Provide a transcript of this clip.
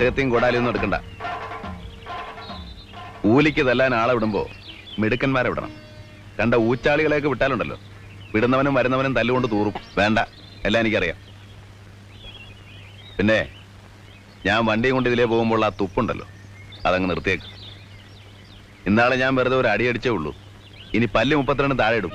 വെട്ടുകത്തിയും കൂടാലൊന്നും എടുക്കണ്ട. കൂലിക്ക് തല്ലാൻ ആളെ വിടുമ്പോ മിടുക്കന്മാരെ വിടണം. കണ്ട ഊച്ചാളികളെയൊക്കെ വിട്ടാലുണ്ടല്ലോ. വിടുന്നവനും വരുന്നവനും തല്ലുകൊണ്ട് തൂറും. വേണ്ട എല്ലാം എനിക്കറിയാം. പിന്നെ ഞാൻ വണ്ടിയും കൊണ്ട് ഇതിലേ പോകുമ്പോൾ ആ തുപ്പുണ്ടല്ലോ. അതങ്ങ് നിർത്തിയേക്ക്. ഇന്നാളെ ഞാൻ വെറുതെ ഒരു അടിയടിച്ചേ ഉള്ളൂ. ഇനി പല്ല് മുപ്പത്തിരണ്ട് താഴെ ഇടും.